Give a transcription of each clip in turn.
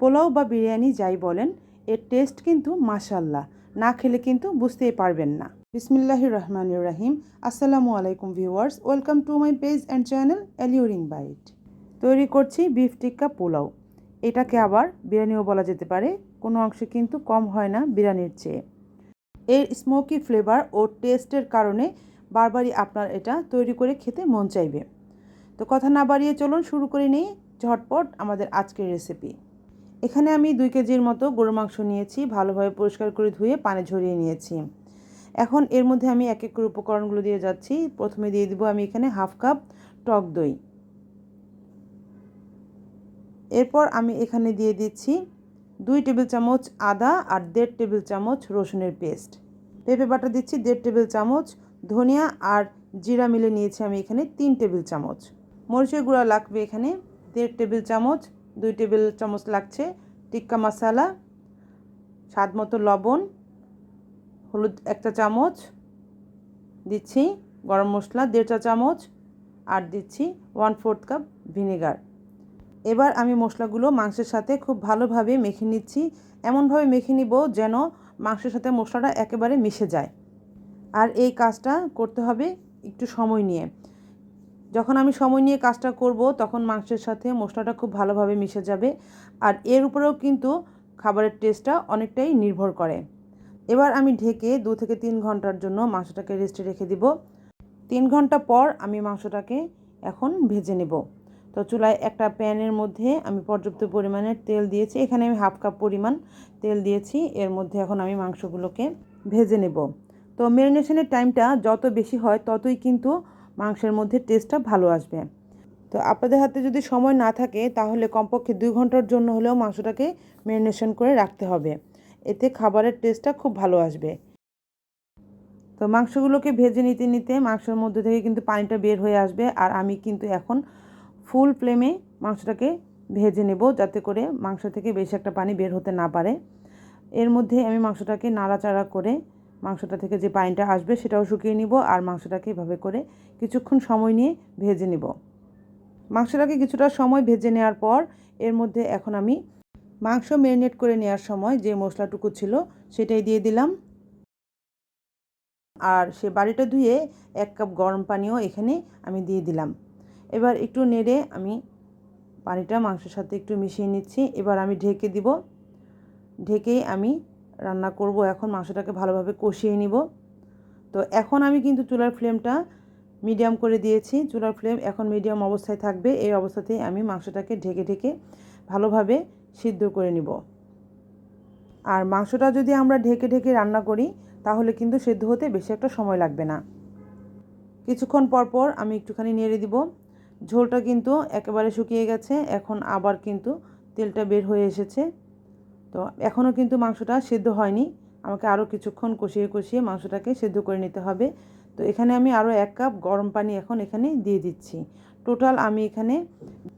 পোলাও বা বিরিয়ানি যাই বলেন, এর টেস্ট কিন্তু মাশাল্লাহ না খেলে কিন্তু বুঝতেই পারবেন না। বিসমিল্লাহ রহমান রাহিম। আসসালামু আলাইকুম viewers, welcome to my page and channel alluring bite. তৈরি করছি বিফ টিক্কা পোলাও। এটাকে আবার বিরিয়ানিও বলা যেতে পারে, কোনো অংশে কিন্তু কম হয় না বিরিয়ানির চেয়ে। এর স্মোকি ফ্লেভার ও টেস্টের কারণে বারবারই আপনার এটা তৈরি করে খেতে মন চাইবে। তো কথা না বাড়িয়ে চলুন, শুরু করে নিই ঝটপট আমাদের আজকের রেসিপি এখানে আমি দুই কেজির মতো গরু মাংস নিয়েছি, ভালোভাবে পরিষ্কার করে ধুয়ে পানি ঝরিয়ে নিয়েছি। এখন এর মধ্যে আমি এক এক করে উপকরণগুলো দিয়ে যাচ্ছি। প্রথমে দিয়ে দিব আমি এখানে হাফ কাপ টক দই। এরপর আমি এখানে দিয়ে দিচ্ছি দুই টেবিল চামচ আদা আর দেড় টেবিল চামচ রসুনের পেস্ট। পেঁপে বাটা দিচ্ছি দেড় টেবিল চামচ, ধনিয়া আর জিরা মিলে নিয়েছি আমি এখানে তিন টেবিল চামচ। মরিচের গুঁড়া লাগবে এখানে দেড় টেবিল চামচ দুই টেবিল চামচ লাগছে টিক্কা মশালা, স্বাদ মতো লবণ, হলুদ একটা চামচ দিচ্ছি, গরম মশলা দেড় চা চামচ, আর দিচ্ছি ওয়ান ফোর্থ কাপ ভিনেগার এবার আমি মশলাগুলো মাংসের সাথে খুব ভালোভাবে মেখে নিচ্ছি। এমনভাবে মেখে নিব যেন মাংসের সাথে মশলাটা একেবারে মিশে যায়। আর এই কাজটা করতে হবে একটু সময় নিয়ে। যখন আমি সময় নিয়ে কাজটা করব, তখন মাংসের সাথে মশলাটা খুব ভালোভাবে মিশে যাবে আর এর উপরেও কিন্তু খাবারের টেস্টটা অনেকটাই নির্ভর করে। এবার আমি ঢেকে দু থেকে তিন ঘণ্টার জন্য মাংসটাকে রেস্টে রেখে দিব। তিন ঘণ্টা পর আমি মাংসটাকে এখন ভেজে নেব। তো চুলায় একটা প্যানের মধ্যে আমি পর্যাপ্ত পরিমাণের তেল দিয়েছি। এখানে আমি হাফ কাপ পরিমাণ তেল দিয়েছি। এর মধ্যে এখন আমি মাংসগুলোকে ভেজে নেব। তো ম্যারিনেশনের টাইমটা যত বেশি হয়, ততই কিন্তু মাংসের মধ্যে টেস্টটা ভালো আসবে। তো আপনাদের হাতে যদি সময় না থাকে, তাহলে কমপক্ষে দুই ঘণ্টার জন্য হলেও মাংসটাকে ম্যারিনেশন করে রাখতে হবে। এতে খাবারের টেস্টটা খুব ভালো আসবে। তো মাংসগুলোকে ভেজে নিতে নিতে মাংসের মধ্যে থেকে কিন্তু পানিটা বের হয়ে আসবে আর আমি কিন্তু এখন ফুল ফ্লেমে মাংসটাকে ভেজে নেব যাতে করে মাংস থেকে বেশি একটা পানি বের হতে না পারে। এর মধ্যে আমি মাংসটাকে নাড়াচাড়া করে মাংসটা থেকে যে পানিটা আসবে সেটাও শুকিয়ে নিব আর মাংসটাকে এভাবে করে কিছুক্ষণ সময় নিয়ে ভেজে নেব। মাংসটাকে কিছুটা সময় ভেজে নেওয়ার পর এর মধ্যে এখন আমি মাংস ম্যারিনেট করে নেওয়ার সময় যে মশলাটুকু ছিল সেটাই দিয়ে দিলাম। আর সে বাড়িটা ধুয়ে এক কাপ গরম পানিও এখানে আমি দিয়ে দিলাম। এবার একটু নেড়ে আমি পানিটা মাংসের সাথে একটু মিশিয়ে নিচ্ছি। এবার আমি ঢেকে দিব। ঢেকেই আমি রান্না করব, এখন মাংসটাকে ভালোভাবে কষিয়ে নিব। তো এখন আমি কিন্তু চুলার ফ্লেমটা মিডিয়াম করে দিয়েছি। চুলার ফ্লেম এখন মিডিয়াম অবস্থায় থাকবে, এই অবস্থাতেই আমি মাংসটাকে ঢেকে ঢেকে ভালোভাবে সিদ্ধ করে নিব। আর মাংসটা যদি আমরা ঢেকে ঢেকে রান্না করি, তাহলে কিন্তু সেদ্ধ হতে বেশি একটা সময় লাগবে না। কিছুক্ষণ পর পর আমি একটুখানি নেড়ে দিব। ঝোলটা কিন্তু একেবারে শুকিয়ে গেছে, এখন আবার কিন্তু তেলটা বের হয়ে এসেছে। তো এখনও কিন্তু মাংসটা সেদ্ধ হয়নি। আমাকে আরও কিছুক্ষণ কষিয়ে কষিয়ে মাংসটাকে সেদ্ধ করে নিতে হবে। তো এখানে আমি আরও এক কাপ গরম পানি এখন এখানে দিয়ে দিচ্ছি। টোটাল আমি এখানে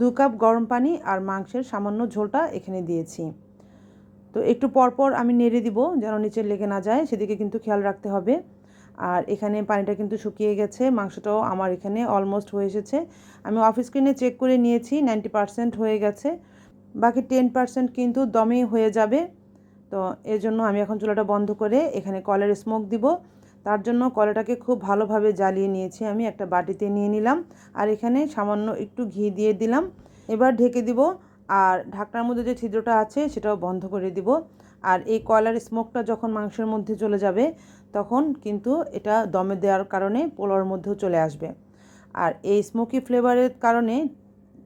দু কাপ গরম পানি আর মাংসের সামান্য ঝোলটা এখানে দিয়েছি। তো একটু পরপর আমি নেড়ে দিব যেন নিচে লেগে না যায়, সেদিকে কিন্তু খেয়াল রাখতে হবে। আর এখানে পানিটা কিন্তু শুকিয়ে গেছে, মাংসটাও আমার এখানে অলমোস্ট হয়ে এসেছে। আমি অফ স্ক্রিনে চেক করে নিয়েছি নাইনটি পারসেন্ট হয়ে গেছে। বাকি টেন পারসেন্ট কিন্তু দমেই হয়ে যাবে। তো এর জন্য আমি এখন চুলাটা বন্ধ করে এখানে কলের স্মোক দিব। তার জন্য কলাটাকে খুব ভালোভাবে জ্বালিয়ে নিয়েছি আমি। একটা বাটিতে নিয়ে নিলাম আর এখানে সামান্য একটু ঘি দিয়ে দিলাম। এবার ঢেকে দিব আর ঢাকনার মধ্যে যে ছিদ্রটা আছে সেটাও বন্ধ করে দিব। আর এই কয়লার স্মোকটা যখন মাংসের মধ্যে চলে যাবে, তখন কিন্তু এটা দমে দেওয়ার কারণে পোলাওর মধ্যেও চলে আসবে। আর এই স্মোকি ফ্লেভারের কারণে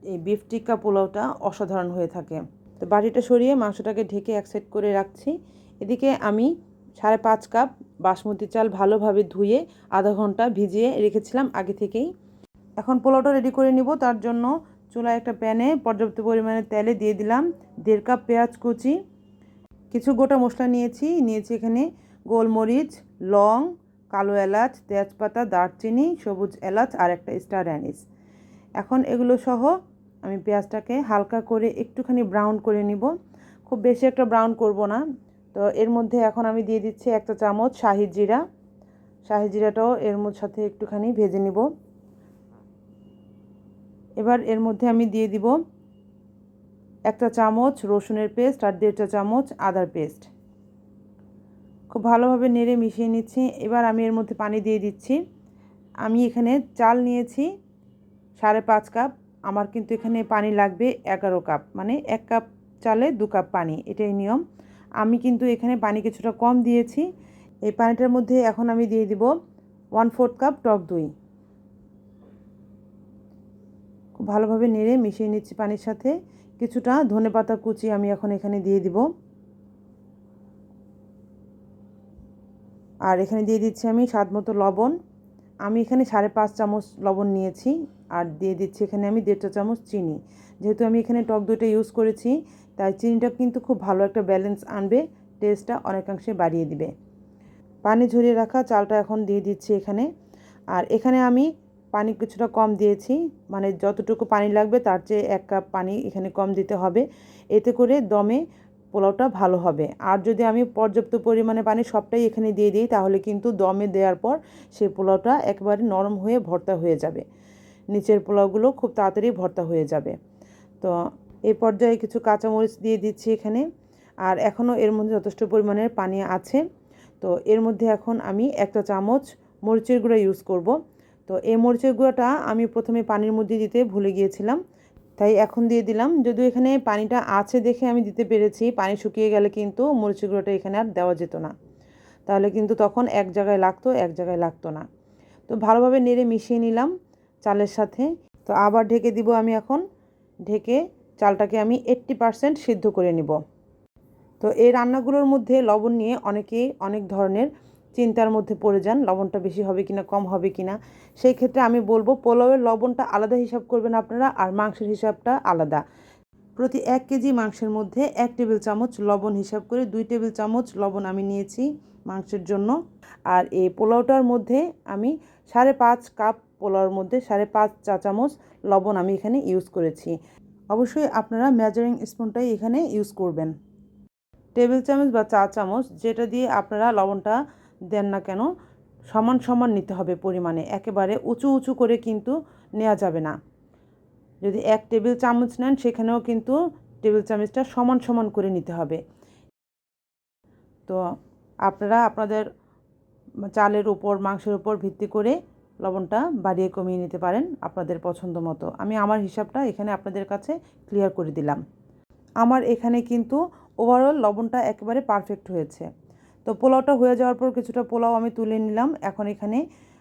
এই বিফ টিক্কা পোলাওটা অসাধারণ হয়ে থাকে। তো বাটিটা সরিয়ে মাংসটাকে ঢেকে এক সাইড করে রাখছি। এদিকে আমি সাড়ে পাঁচ কাপ বাসমতি চাল ভালোভাবে ধুয়ে আধা ঘণ্টা ভিজিয়ে রেখেছিলাম আগে থেকেই। এখন পোলাওটা রেডি করে নিব। তার জন্য চুলায় একটা প্যানে পর্যাপ্ত পরিমাণে তেলে দিয়ে দিলাম দেড় কাপ পেঁয়াজ কুচি, কিছু গোটা মশলা নিয়েছি। নিয়েছি এখানে গোলমরিচ, লং, কালো এলাচ, তেজপাতা, দারচিনি, সবুজ এলাচ আর একটা স্টার অ্যানিস এখন এগুলো সহ আমি পেঁয়াজটাকে হালকা করে একটুখানি ব্রাউন করে নিব। খুব বেশি একটা ব্রাউন করব না। তো এর মধ্যে এখন আমি দিয়ে দিচ্ছি একটা চামচ শাহি জিরা। শাহি জিরাটাও এর সাথে একটুখানি ভেজে নিব। এবার এর মধ্যে আমি দিয়ে দিব একটা চামচ রসুনের পেস্ট আর দেড়টা চামচ আদার পেস্ট। খুব ভালোভাবে নেড়ে মিশিয়ে নিচ্ছি। এবার আমি এর মধ্যে পানি দিয়ে দিচ্ছি। আমি এখানে চাল নিয়েছি সাড়ে পাঁচ কাপ। আমার কিন্তু এখানে পানি লাগবে এগারো কাপ মানে এক কাপ চালে দু কাপ পানি, এটাই নিয়ম। আমি কিন্তু এখানে পানি কিছুটা কম দিয়েছি। এই পানিটার মধ্যে এখন আমি দিয়ে দিব ওয়ান ফোর্থ কাপ টক দই। খুব ভালোভাবে নেড়ে মিশিয়ে নিচ্ছি পানির সাথে। কিছুটা ধনে পাতা কুচি আমি এখন এখানে দিয়ে দিব। আর এখানে দিয়ে দিচ্ছি আমি স্বাদ মতো লবণ। আমি এখানে সাড়ে পাঁচ চামচ লবণ নিয়েছি আর দিয়ে দিচ্ছি এখানে আমি দেড়টা চামচ চিনি। যেহেতু আমি এখানে টক দইটা ইউজ করেছি, তাই চিনিটা কিন্তু খুব ভালো একটা ব্যালেন্স আনবে টেস্টটা অনেকাংশে বাড়িয়ে দিবে। পানি ঝরিয়ে রাখা চালটা এখন দিয়ে দিচ্ছি এখানে। আর এখানে আমি পানি কিছুটা কম দিয়েছি মানে যতটুকু পানি লাগবে তার চেয়ে এক কাপ পানি এখানে কম দিতে হবে। এতে করে দমে পোলাওটা ভালো হবে। আর যদি আমি পর্যাপ্ত পরিমাণে পানি সবটাই এখানে দিয়ে দিই, তাহলে কিন্তু দমে দেওয়ার পর সেই পোলাওটা একবারে নরম হয়ে ভর্তা হয়ে যাবে। নিচের পোলাওগুলো খুব তাড়াতাড়ি ভর্তা হয়ে যাবে। তো এই পর্যায়ে কিছু কাঁচামরিচ দিয়ে দিচ্ছি এখানে। আর এখনও এর মধ্যে যথেষ্ট পরিমাণের পানি আছে। তো এর মধ্যে এখন আমি একটা চামচ মরিচের গুঁড়া ইউজ করব। তো এই মরিচের গুঁড়াটা আমি প্রথমে পানির মধ্যে দিতে ভুলে গিয়েছিলাম। তাই এখন দিয়ে দিলাম। যদিও এখানে পানিটা আছে দেখে আমি দিতে পেরেছি, পানি শুকিয়ে গেলে কিন্তু মরিচের গুঁড়োটা এখানে আর দেওয়া যেত না। তাহলে কিন্তু তখন এক জায়গায় লাগতো, এক জায়গায় লাগতো না। তো ভালোভাবে নেড়ে মিশিয়ে নিলাম চালের সাথে। তো আবার ঢেকে দিব আমি এখন। ঢেকে চালটাকে আমি এইট্টি পারসেন্ট সিদ্ধ করে নিব। তো এই রান্নাগুলোর মধ্যে লবণ নিয়ে অনেকেই অনেক ধরনের চিন্তার মধ্যে পড়ে যান, লবণটা বেশি হবে কিনা, কম হবে কিনা। সেই ক্ষেত্রে আমি বলব, পোলাওয়ের লবণটা আলাদা হিসাব করবেন আপনারা আর মাংসের হিসাবটা আলাদা। প্রতি এক কেজি মাংসের মধ্যে এক টেবিল চামচ লবণ হিসাব করে দুই টেবিল চামচ লবণ আমি নিয়েছি মাংসের জন্য। আর এই পোলাওটার মধ্যে আমি সাড়ে পাঁচ কাপ পোলাওর মধ্যে সাড়ে পাঁচ চা চামচ লবণ আমি এখানে ইউজ করেছি। অবশ্যই আপনারা মেজারিং স্পুনটাই এখানে ইউজ করবেন। টেবিল চামচ বা চা চামচ যেটা দিয়ে আপনারা লবণটা দেন না কেন, সমান সমান নিতে হবে পরিমাণে, একেবারে উঁচু উঁচু করে কিন্তু নেওয়া যাবে না। যদি এক টেবিল চামচ নেন, সেখানেও কিন্তু টেবিল চামচটা সমান সমান করে নিতে হবে। তো আপনারা আপনাদের চালের উপর, মাংসের উপর ভিত্তি করে লবণটা বাড়িয়ে কমিয়ে নিতে পারেন আপনাদের পছন্দ মতো। আমি আমার হিসাবটা এখানে আপনাদের কাছে ক্লিয়ার করে দিলাম। আমার এখানে কিন্তু ওভারঅল লবণটা একেবারে পারফেক্ট হয়েছে। তো পোলাওটা হয়ে যাওয়ার পর কিছুটা পোলাও আমি তুলে নিলাম। এখন এখানে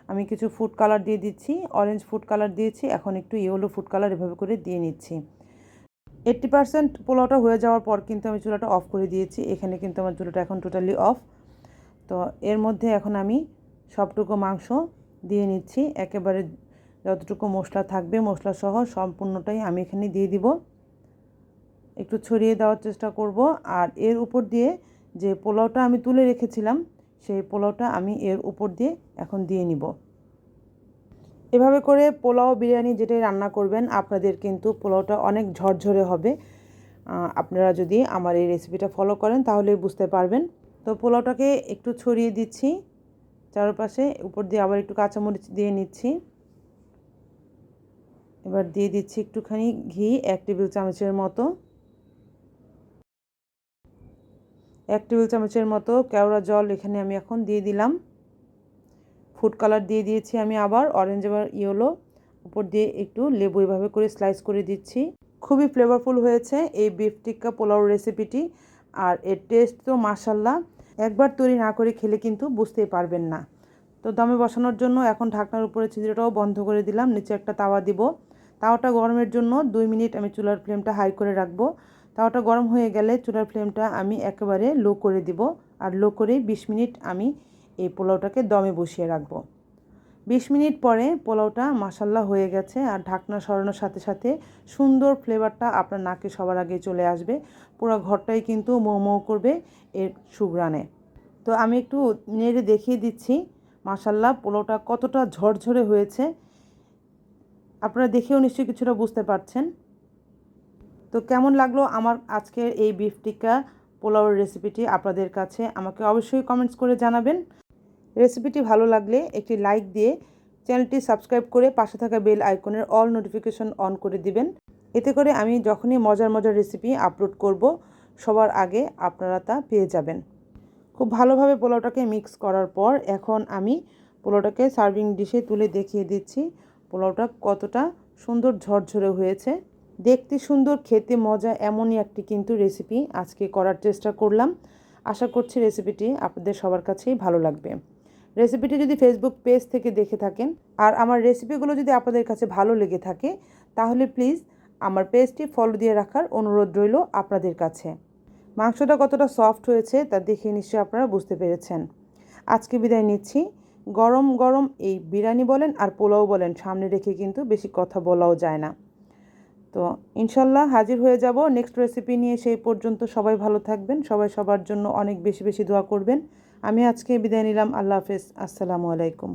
আমি কিছু ফুড কালার দিয়ে দিচ্ছি। অরেঞ্জ ফুড কালার দিয়েছি। এখন একটু ইয়েলো ফুড কালার এভাবে করে দিয়ে নিচ্ছি। এইট্টি পারসেন্ট পোলাওটা হয়ে যাওয়ার পর কিন্তু আমি চুলাটা অফ করে দিয়েছি। এখানে কিন্তু আমার চুলাটা এখন টোটালি অফ তো এর মধ্যে এখন আমি সবটুকু মাংস দিয়ে নিচ্ছি। একেবারে যতটুকু মশলা থাকবে মশলা সহ সম্পূর্ণটাই আমি এখানে দিয়ে দিব। একটু ছড়িয়ে দেওয়ার চেষ্টা করব। আর এর উপর দিয়ে যে পোলাওটা আমি তুলে রেখেছিলাম, সেই পোলাওটা আমি এর উপর দিয়ে এখন দিয়ে নিব। এভাবে করে পোলাও বিরিয়ানি যেটাই রান্না করবেন, আপনাদের কিন্তু পোলাওটা অনেক ঝরঝরে হবে। আপনারা যদি আমার এই রেসিপিটা ফলো করেন, তাহলে বুঝতে পারবেন। তো পোলাওটাকে একটু ছড়িয়ে দিচ্ছি, চারপাশে উপর দিয়ে আবার একটু কাঁচামরিচ দিয়ে নিচ্ছি। এবার দিয়ে দিচ্ছি একটুখানি ঘি, এক টেবিল চামচের মতো। এক টেবিল চামচের মতো কেওড়া জল এখানে আমি এখন দিয়ে দিলাম। ফুড কালার দিয়ে দিয়েছি আমি আবার, অরেঞ্জ আবার ইয়েলো। উপর দিয়ে একটু লেবু এভাবে করে স্লাইস করে দিচ্ছি। খুবই ফ্লেভারফুল হয়েছে এই বিফ টিক্কা পোলাও রেসিপিটি আর এর টেস্ট তো মাসাল্লাহ একবার তৈরি না করে খেলে কিন্তু বুঝতেই পারবেন না। তো দমে বসানোর জন্য এখন ঢাকনার উপরে ছিদ্রটাও বন্ধ করে দিলাম, নিচে একটা তাওয়া দিব। তাওয়াটা গরমের জন্য দুই মিনিট আমি চুলার ফ্লেমটা হাই করে রাখব। তাওয়াটা গরম হয়ে গেলে চুলার ফ্লেমটা আমি একেবারে লো করে দিব আর লো করে বিশ মিনিট আমি এই পোলাওটাকে দমে বসিয়ে রাখব। বিশ মিনিট পরে পোলাওটা মাসাল্লা হয়ে গেছে আর ঢাকনা সরানোর সাথে সাথে সুন্দর ফ্লেভারটা আপনার নাকে সবার আগে চলে আসবে। পুরো ঘরটাই কিন্তু মৌ মৌ করবে এর সুগ্রানে তো আমি একটু নেড়ে দেখিয়ে দিচ্ছি মাসাল্লাহ পোলাওটা কতটা ঝরঝরে হয়েছে। আপনারা দেখেও নিশ্চয়ই কিছুটা বুঝতে পারছেন। তো কেমন লাগল আমার আজকের এই বিফ টিক্কা পোলাওয়ের রেসিপিটি আপনাদের কাছে? আমাকে অবশ্যই কমেন্টস করে জানাবেন। রেসিপিটি ভালো লাগলে একটি লাইক দিয়ে চ্যানেলটি সাবস্ক্রাইব করে পাশে থাকা বেল আইকনের অল নোটিফিকেশন অন করে দিবেন। এতে করে আমি যখনই মজার মজার রেসিপি আপলোড করব, সবার আগে আপনারা তা পেয়ে যাবেন। খুব ভালোভাবে পোলাওটাকে মিক্স করার পর এখন আমি পোলাওটাকে সার্ভিং ডিশে তুলে দেখিয়ে দিচ্ছি। পোলাওটা কতটা সুন্দর ঝরঝরে হয়েছে। দেখতে সুন্দর, খেতে মজা এমনই একটি কিন্তু রেসিপি আজকে করার চেষ্টা করলাম। আশা করছি রেসিপিটি আপনাদের সবার কাছেই ভালো লাগবে। রেসিপিটি যদি ফেসবুক পেজ থেকে দেখে থাকেন আর আমার রেসিপিগুলো যদি আপনাদের কাছে ভালো লেগে থাকে, তাহলে প্লিজ আমার পেজটি ফলো দিয়ে রাখার অনুরোধ রইল আপনাদের কাছে। মাংসটা কতটা সফট হয়েছে তা দেখে নিশ্চয়ই আপনারা বুঝতে পেরেছেন। আজকে বিদায় নিচ্ছি। গরম গরম এই বিরিয়ানি বলেন আর পোলাও বলেন, সামনে রেখে কিন্তু বেশি কথা বলাও যায় না। তো ইনশাল্লাহ হাজির হয়ে যাব। নেক্সট রেসিপি নিয়ে সেই পর্যন্ত সবাই ভালো থাকবেন। সবাই সবার জন্য অনেক বেশি বেশি দোয়া করবেন। আমি আজকে বিদায় নিলাম। আল্লাহ হাফেজ। আসসালামু আলাইকুম।